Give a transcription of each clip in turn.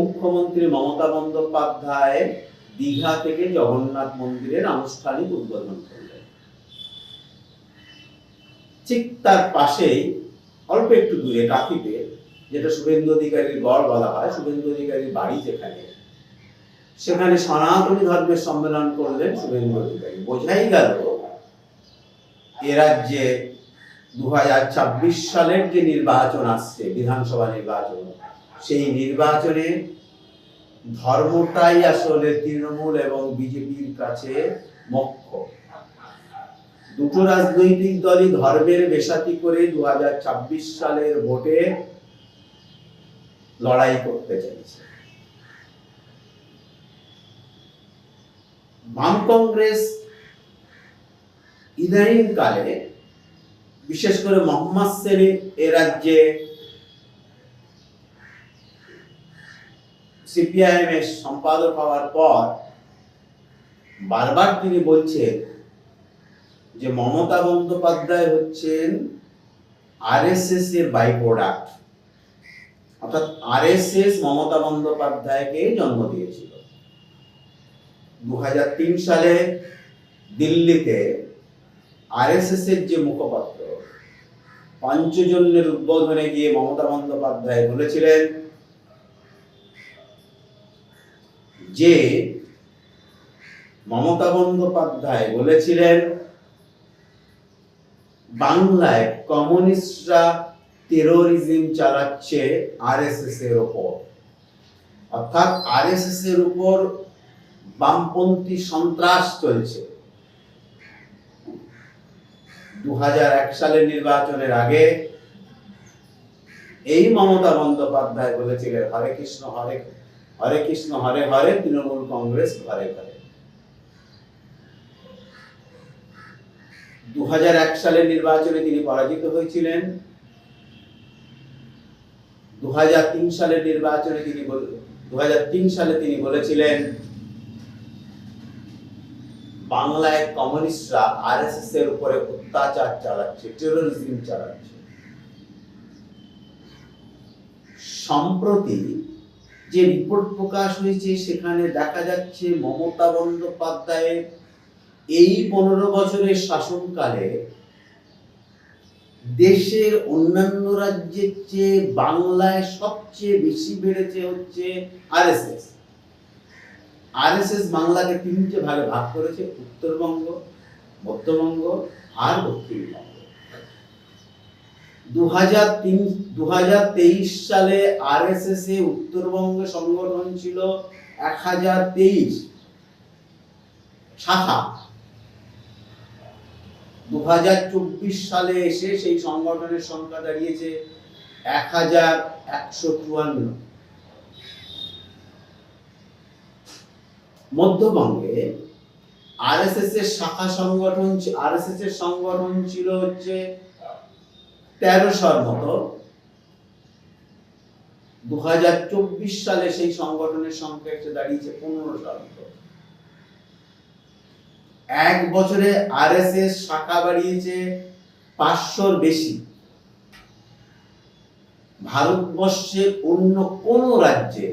মুখ্যমন্ত্রী মমতা বন্দ্যোপাধ্যায় দীঘা থেকে জগন্নাথ মন্দিরের আনুষ্ঠানিক উদ্বোধন করলেন। ঠিক তার পাশেই অল্প একটু দূরে কাকিতে যেটা শুভেন্দু অধিকারীর গড় বলা হয়, শুভেন্দু অধিকারীর বাড়ি যেখানে, সেখানে সনাতনী ধর্মের সম্মেলন করলেন শুভেন্দু অধিকারী। বোঝাই গেল, এ রাজ্যে দু হাজার ছাব্বিশ সালের যে নির্বাচন আসছে, বিধানসভা নির্বাচন সেই নির্বাচনে ধর্মটাই আসলে তৃণমূল এবং বিজেপির কাছে মুখ্য দুটো রাজনৈতিক দলই ধর্মের বেসাতি করে দু সালের ভোটে লড়াই করতে চাইছে। বাম কংগ্রেস ইদানিং কালে বিশেষ করে মোহাম্মদ সেলিম এ রাজ্যে সিপিআইএম এর সম্পাদক হওয়ার পর বারবার তিনি বলছেন যে মমতা বন্দ্যোপাধ্যায় হচ্ছেন আরএসএস এর বাই প্রোডাক্ট অর্থাৎ আরএসএস মমতা বন্দ্যোপাধ্যায়কে জন্ম দিয়েছিল। দু হাজার তিন সালে দিল্লিতে আরএসএস এর যে মুখপাত্র পঞ্চজন্যের উদ্বোধনে গিয়ে মমতা বন্দ্যোপাধ্যায় বলেছিলেন যে মমতা বন্দ্যোপাধ্যায় বলেছিলেন, বাংলায় কমিউনিস্টরা টেরোরিজম চালাচ্ছে আরএসএস এর ওপর। অর্থাৎ আরএসএস এর উপর বামপন্থী সন্ত্রাস চলছে। দু হাজার এক সালের নির্বাচনের আগে এই মমতা বন্দ্যোপাধ্যায় বলেছিলেন, হরে কৃষ্ণ, হরে হরে কৃষ্ণ, হরে হরে, তৃণমূল কংগ্রেস ঘরে ঘরে দু সালের নির্বাচনে তিনি পরাজিত হয়েছিলেন। দু সালের নির্বাচনে তিনি দু সালে তিনি বলেছিলেন, বাংলায় কমিউনিস্টরা আরএসএস এর উপরে অত্যাচার চালাচ্ছে টেরোরিজম চালাচ্ছে। সম্প্রতি যে রিপোর্ট প্রকাশ হয়েছে, সেখানে দেখা যাচ্ছে মমতা বন্দ্যোপাধ্যায়ের এই পনেরো বছরের শাসনকালে দেশের অন্যান্য রাজ্যের চেয়ে বাংলায় সবচেয়ে বেশি বেড়েছে হচ্ছে আরএসএস। আরএসএস বাংলাকে তিনটে ভাগে ভাগ করেছে, উত্তরবঙ্গ, মধ্যবঙ্গ আর দক্ষিণবঙ্গ। দু হাজার তিন দু হাজার তেইশ সালে আরএসএস উত্তরবঙ্গ সংগঠন ছিল এক হাজার তেইশ শাখা। দু হাজার চব্বিশ সালে এসে সেই সংগঠনের সংখ্যা দাঁড়িয়েছে এক হাজার একশো চুয়ান্ন। মধ্যবঙ্গে আরএসএস এর শাখা সংগঠন আরএসএস এর সংগঠন ছিল হচ্ছে তেরোশোর মতো দু হাজার চব্বিশ সালে সেই সংগঠনের সংখ্যা এসে দাঁড়িয়েছে পনেরোশোর মতো। এক বছরে আরএসএস শাখা বাড়িয়েছে পাঁচশোর বেশি। ভারতবর্ষের অন্য কোন রাজ্যে,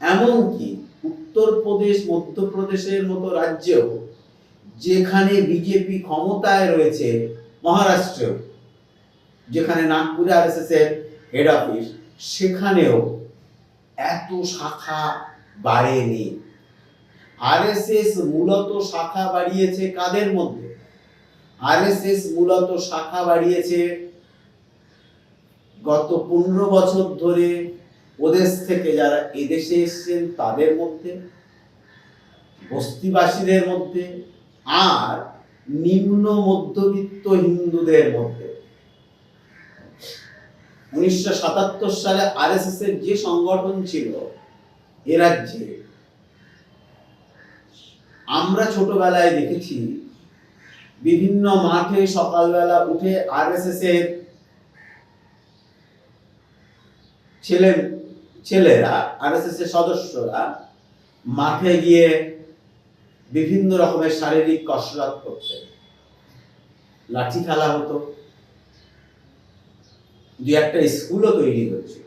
এমনকি উত্তরপ্রদেশ, মধ্যপ্রদেশের মতো রাজ্যেও যেখানে বিজেপি ক্ষমতায় রয়েছে, মহারাষ্ট্রেও। যেখানে নাগপুরে আরএসএস এর হেড অফিস সেখানেও এত শাখা বাড়েনি। আরএসএস মূলত শাখা বাড়িয়েছে কাদের মধ্যে? আরএসএস মূলত শাখা বাড়িয়েছে গত পনেরো বছর ধরে ওদেশ থেকে যারা এদেশে এসছেন তাদের মধ্যে, বস্তিবাসীদের মধ্যে, আর নিম্ন মধ্যবিত্ত হিন্দুদের মধ্যে। উনিশশো সাতাত্তর সালে আরএসএস এর যে সংগঠন ছিল এ রাজ্যে, আমরা ছোটবেলায় দেখেছি বিভিন্ন মাঠে সকালবেলা উঠে আরএসএস এর ছেলে, ছেলেরা আরএসএস এর সদস্যরা মাঠে গিয়ে বিভিন্ন রকমের শারীরিক কসরত করতে লাঠি খেলা হতো। দু একটা স্কুলও তৈরি হচ্ছিল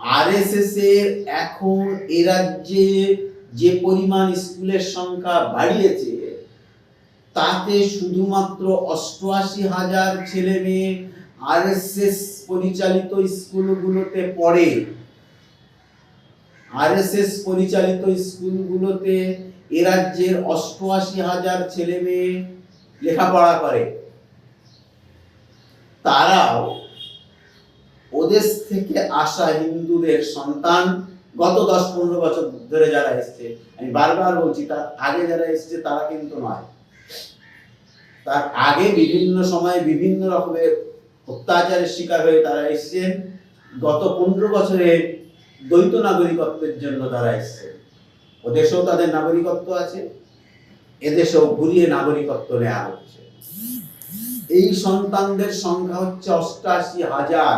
আরএসএস এর এখন এ রাজ্যে যে পরিমাণ স্কুলের সংখ্যা বাড়িয়েছে, তাতে শুধুমাত্র অষ্টআশি হাজার ছেলে মেয়ে আরএসএস পরিচালিত স্কুলগুলোতে পড়ে। আরএসএস পরিচালিত স্কুলগুলোতে এ রাজ্যের অষ্টআশি হাজার ছেলে মেয়ে লেখাপড়া করে। তারাও ওদেশ থেকে আসা হিন্দুদের সন্তান গত দশ পনেরো বছর ধরে যারা এসছে, আমি বারবার বলছি, তার আগে যারা এসছে তারা কিন্তু নয়। তার আগে বিভিন্ন সময়ে বিভিন্ন রকমের অত্যাচারের শিকার হয়ে তারা এসছেন গত পনেরো বছরে দ্বৈত নাগরিকত্বের জন্য তারা এসছে। ওদেশেও তাদের নাগরিকত্ব আছে, এদেশেও ঘুরিয়ে নাগরিকত্ব নেওয়া হচ্ছে। এই সন্তানদের সংখ্যা হচ্ছে অষ্টাশি হাজার।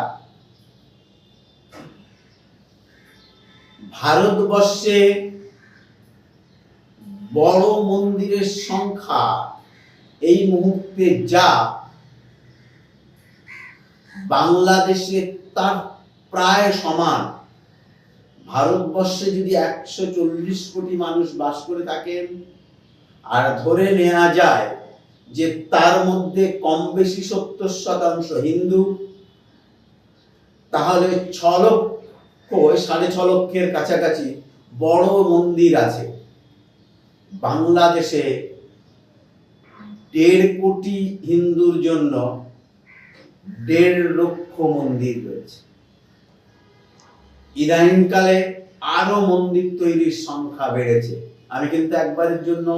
ভারতবর্ষে বড় মন্দিরের সংখ্যা এই মুহূর্তে যা বাংলাদেশে তার প্রায় সমান। ভারতবর্ষে যদি একশো চল্লিশ কোটি মানুষ বাস করে থাকেন, আর ধরে নেওয়া যায় যে তার মধ্যে কম বেশি সত্তর শতাংশ হিন্দু, তাহলে ছ লক্ষ সাড়ে ছ লক্ষের কাছাকাছি বড় মন্দির আছে। বাংলাদেশে দেড় কোটি হিন্দুর জন্য দেড় লক্ষ মন্দির রয়েছে। ইদানিংকালে আরও মন্দির তৈরির সংখ্যা বেড়েছে। আমি কিন্তু একবারের জন্য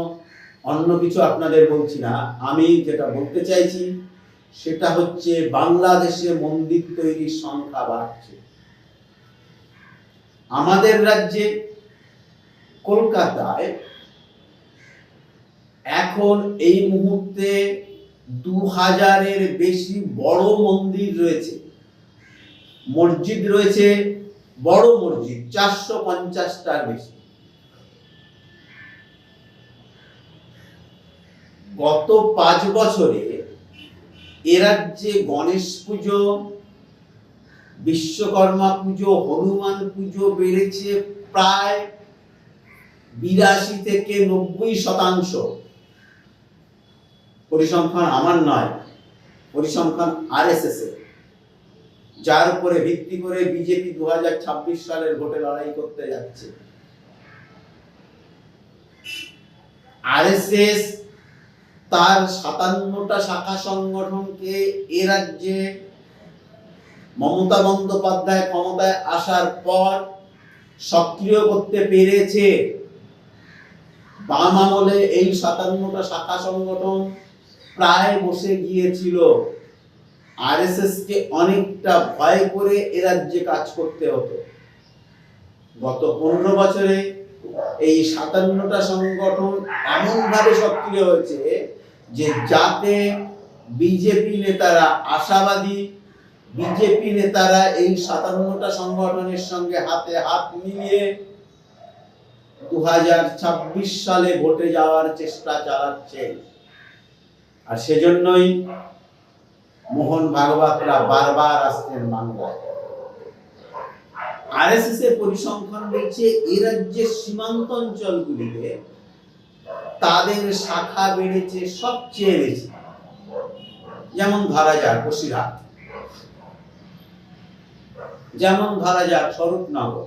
অন্য কিছু আপনাদের বলছি না। আমি যেটা বলতে চাইছি, সেটা হচ্ছে বাংলাদেশে মন্দির তৈরির সংখ্যা বাড়ছে। আমাদের রাজ্যে কলকাতায় এখন এই মুহূর্তে দু হাজারের বেশি বড় মন্দির রয়েছে। মসজিদ রয়েছে, বড় মসজিদ, চারশো পঞ্চাশটার বেশি। গত পাঁচ বছরে এ রাজ্যে গণেশ পুজো, বিশ্বকর্মা পুজো, হনুমান পুজো বেড়েছে প্রায় বিরাশি থেকে নব্বই শতাংশ। পরিসংখ্যান আমার নয়, পরিসংখ্যান আরএসএস এর। যার উপরে ভিত্তি করে বিজেপি দু হাজার ছাব্বিশ সালের ভোটে লড়াই করতে যাচ্ছে। আরএসএস তার সাতান্নটা শাখা সংগঠনকে এ রাজ্যে মমতা বন্দ্যোপাধ্যায় ক্ষমতায় আসার পর সক্রিয় করতে পেরেছে। বাম আমলে এই সাতান্নটা শাখা সংগঠন প্রায় বসে গিয়েছিল। আরএসএস কে অনেকটা ভয় করে এ রাজ্যে কাজ করতে হতো। গত পনেরো বছরে এই সাতান্নটা সংগঠন এমন ভাবে সক্রিয় হয়েছে যে যাতে বিজেপি নেতারা আশাবাদী, বিজেপি নেতারা এই সাতান্নটা সংগঠনের সঙ্গে হাতে হাত মিলিয়ে দু হাজার ছাব্বিশ সালে ভোটে যাওয়ার চেষ্টা চালাচ্ছেন আর সেজন্যই মোহন ভাগবতরা বারবার আসছেন বাংলায় আরএসএস এর পরিসংখ্যান বলছে, এ রাজ্যের সীমান্ত অঞ্চলগুলিতে তাদের শাখা বেড়েছে সবচেয়ে বেশি। যেমন ধরা যাক বসিরহাট। যেমন ধরা যাক স্বরূপনগর।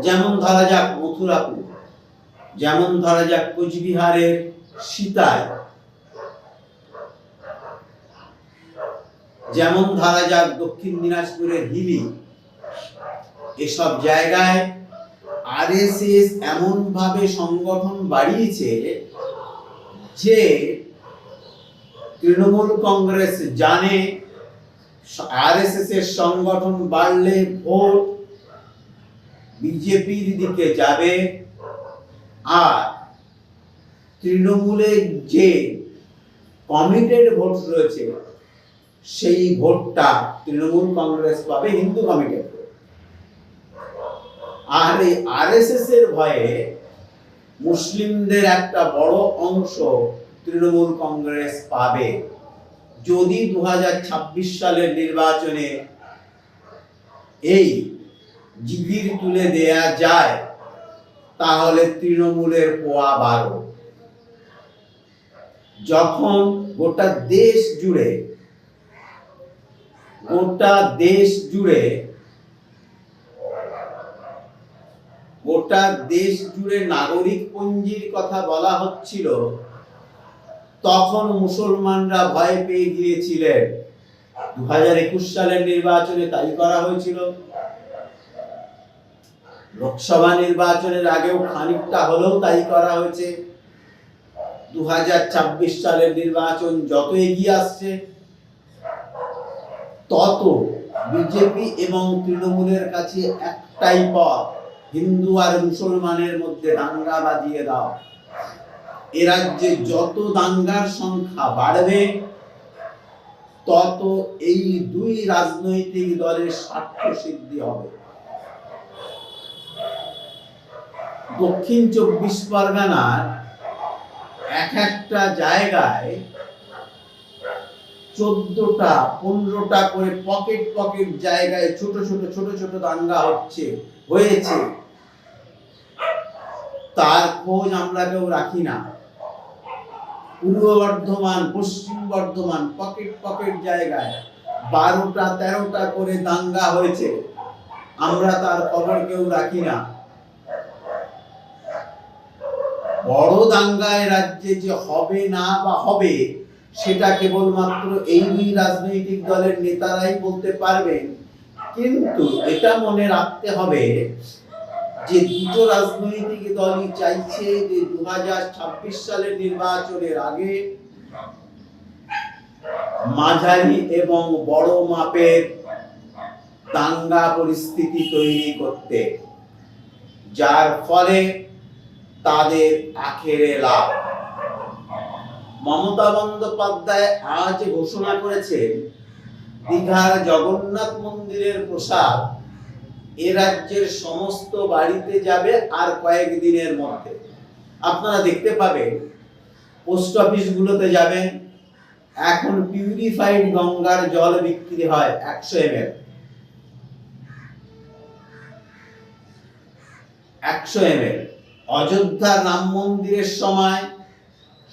যেমন ধরা যাক মথুরাপুর। যেমন ধরা যাক কোচবিহারের সীতায়। যেমন ধরা যাক দক্ষিণ দিনাজপুরের হিলি। এসব জায়গায় আরএসএস এমন ভাবে সংগঠন বাড়িয়েছে যে তৃণমূল কংগ্রেস জানে আরএসএস এর সংগঠন বাড়লে ভোট বিজেপির দিকে যাবে আর তৃণমূলের যে কমিটেড ভোট রয়েছে, সেই ভোটটা তৃণমূল কংগ্রেস পাবে, হিন্দু কমিটেড আর এই আরএসএস এর ভয়ে মুসলিমদের একটা বড় অংশ তৃণমূল কংগ্রেস পাবে। যদি দু হাজার ছাব্বিশ সালের নির্বাচনে এই জিগির তুলে দেয়া যায়, তাহলে তৃণমূলের পোয়া বারো। যখন গোটা দেশ জুড়ে, গোটা দেশ জুড়ে গোটা দেশ জুড়ে নাগরিক পঞ্জির কথা বলা হচ্ছিল। তখন মুসলমানরা ভয় পেয়ে গিয়েছিলেন। দু হাজার একুশ সালের নির্বাচনে তাই করা হয়েছিল। লোকসভা নির্বাচনের আগেও খানিকটা হলেও তাই করা হয়েছে। দু হাজার ছাব্বিশ সালের নির্বাচন যত এগিয়ে আসছে, তত বিজেপি এবং তৃণমূলের কাছে একটাই পথ। হিন্দু আর মুসলমানের মধ্যে দাঙ্গা বাজিয়ে দাও। এ রাজ্যে যত দাঙ্গার সংখ্যা বাড়বে, তত এই দুই রাজনৈতিক দলের স্বার্থ সিদ্ধি হবে। দক্ষিণ চব্বিশ পরগনার এক একটা জায়গায় চোদ্দটা, পনেরোটা করে পকেট পকেট জায়গায় ছোট ছোট ছোট ছোট দাঙ্গা হচ্ছে, হয়েছে। তার খোঁজ আমরা কেউ রাখি না। পূর্ব বর্ধমান, পশ্চিম বর্ধমান, পকেট পকেট জায়গায় বারোটা, তেরোটা করে দাঙ্গা হয়েছে। আমরা তার খবর কেউ রাখি না। বড় দাঙ্গায় রাজ্যে যে হবে না বা হবে, সেটা কেবলমাত্র এই দুই রাজনৈতিক দলের নেতারাই বলতে পারবেন। কিন্তু এটা মনে রাখতে হবে যে দুটো রাজনৈতিক দলই চাইছে যে দু সালের নির্বাচনের আগে মাঝারি এবং বড় মাপের দাঙ্গা পরিস্থিতি তৈরি করতে, যার ফলে তাদের আখেরে লাভ। মমতা বন্দ্যোপাধ্যায় আজ ঘোষণা করেছেন, দীঘার জগন্নাথ মন্দিরের প্রসাদ এ রাজ্যের সমস্ত বাড়িতে যাবে আর কয়েকদিনের মধ্যে। আপনারা দেখতে পাবেন, পোস্ট অফিসগুলোতে যাবেন, এখন পিউরিফাইড গঙ্গার জল বিক্রি হয় একশো এম এল একশো এম এল অযোধ্যা রাম মন্দিরের সময়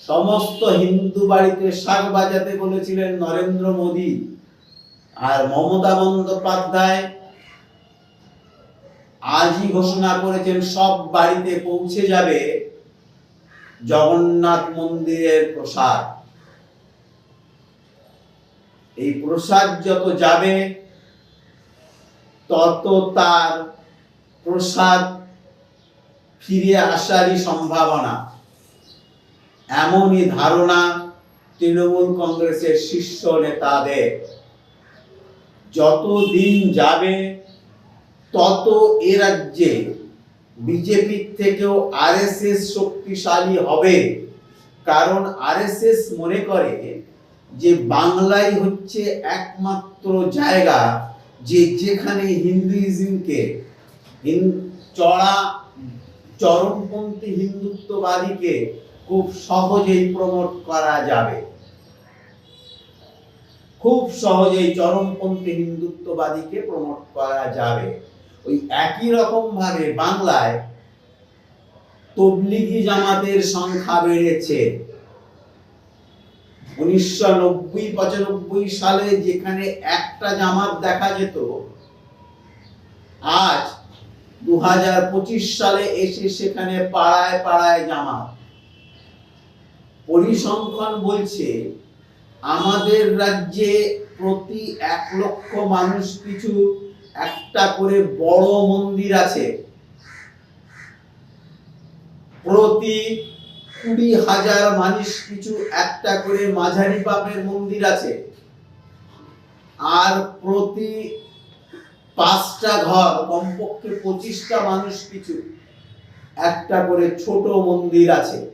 সমস্ত হিন্দু বাড়িতে শাক বাজাতে বলেছিলেন নরেন্দ্র মোদী। আর মমতা বন্দ্যোপাধ্যায় আজই ঘোষণা করেছেন, সব বাড়িতে পৌঁছে যাবে জগন্নাথ মন্দিরের প্রসাদ। এই প্রসাদ যত যাবে, তত তার প্রসাদ ফিরে আসারই সম্ভাবনা। এমনই ধারণা তৃণমূল কংগ্রেসের শীর্ষ নেতাদের। যত দিন যাবে তত এ রাজ্যে বিজেপির থেকেও আরএসএস শক্তিশালী হবে। কারণ আরএসএস মনে করে যে বাংলাই হচ্ছে একমাত্র জায়গা যে যেখানে হিন্দুইজমকে চড়া, চরমপন্থী হিন্দুত্ববাদীকে খুব সহজেই প্রমোট করা যাবে। খুব সহজেই চরমপন্থী হিন্দুত্ববাদীকে প্রমোট করা যাবে। ওই একই রকম ভাবে বাংলায় তবলিগি জামাতের সংখ্যা বেড়েছে। উনিশশো নব্বই, পঁচানব্বই সালে যেখানে একটা জামাত দেখা যেত, আজ দু হাজার পঁচিশ সালে এসে সেখানে পাড়ায় পাড়ায় জামাত। পরিসংখ্যান বলছে, আমাদের রাজ্যে প্রতি এক লক্ষ মানুষ পিছু একটা করে বড় মন্দির আছে। প্রতি কুড়ি হাজার মানুষ কিছু একটা করে মাঝারি পাপের মন্দির আছে। আর প্রতি পাঁচটা ঘর, কমপক্ষে পঁচিশটা মানুষ কিছু একটা করে ছোট মন্দির আছে।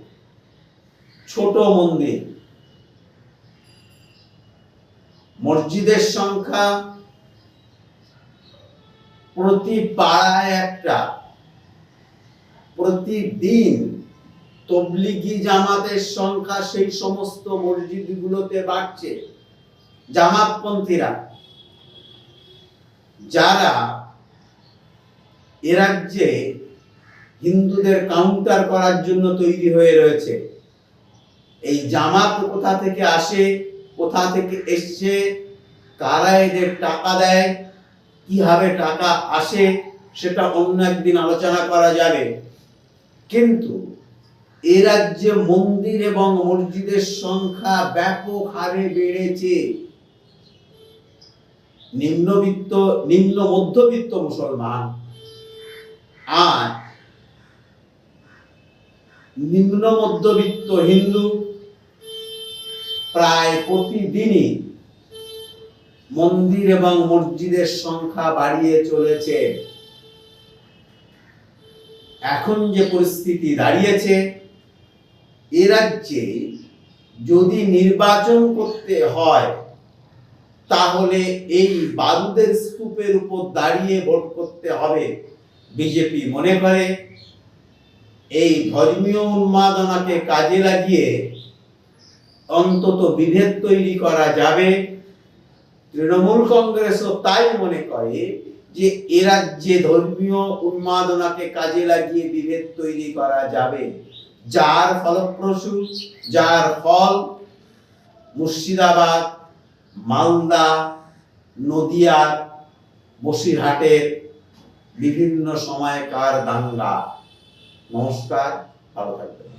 ছোট মন্দির। মসজিদের সংখ্যা প্রতি পাড়ায় একটা, প্রতিদিন তবলিগি জামাতের সংখ্যা সেই সমস্ত মসজিদগুলোতে বাড়ছে। জামাতপন্থীরা, যারা এ রাজ্যে হিন্দুদের কাউন্টার করার জন্য তৈরি হয়ে রয়েছে। এই জামাত কোথা থেকে আসে, কোথা থেকে এসছে, কারা এদের টাকা দেয় কীভাবে টাকা আসে সেটা অন্য একদিন আলোচনা করা যাবে। কিন্তু এ রাজ্যে মন্দির এবং মসজিদের সংখ্যা ব্যাপক হারে বেড়েছে। নিম্নবিত্ত, নিম্ন মধ্যবিত্ত মুসলমান আর নিম্ন মধ্যবিত্ত হিন্দু প্রায় প্রতিদিনই মন্দির এবং মসজিদের সংখ্যা বাড়িয়ে চলেছে। এখন যে পরিস্থিতি দাঁড়িয়েছে, এ রাজ্যে যদি নির্বাচন করতে হয়, তাহলে এই বারুদের স্তূপের উপর দাঁড়িয়ে ভোট করতে হবে, বিজেপি মনে করে। এই ধর্মীয় উন্মাদনাকে কাজে লাগিয়ে অন্তত বিভেদ তৈরি করা যাবে। তৃণমূল কংগ্রেসও তাই মনে করে যে এ রাজ্যে ধর্মীয় উন্মাদনাকে কাজে লাগিয়ে বিভেদ তৈরি করা যাবে, যার ফলপ্রসূ, যার ফল মুর্শিদাবাদ, মালদা, নদিয়া, বসিরহাটের বিভিন্ন সময়কার দাঙ্গা। নমস্কার, ভালো থাকবেন।